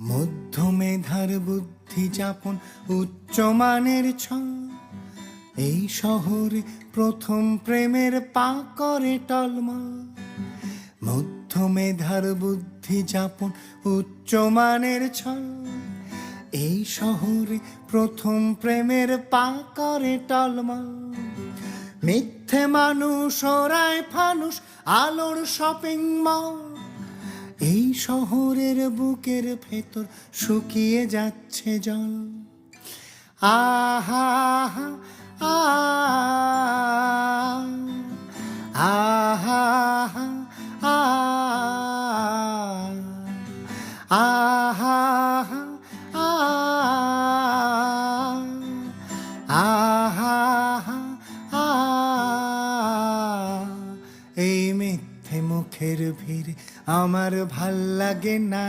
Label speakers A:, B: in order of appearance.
A: মধ্যমেধার বুদ্ধি যাপন উচ্চমানের ছ এই শহরে প্রথম প্রেমের পা করে টলমল। মধ্যমেধার বুদ্ধি যাপন উচ্চমানের ছল। এই শহরে প্রথম প্রেমের পা করে টলমল। মিথ্যে মানুষ ওরায় ফানুষ, আলোর শপিং মল এই শহরের বুকের ভেতর শুকিয়ে যাচ্ছে জল। আহা আহা আহা আহা এই মুখের ভিড়। আমার ভালো লাগে না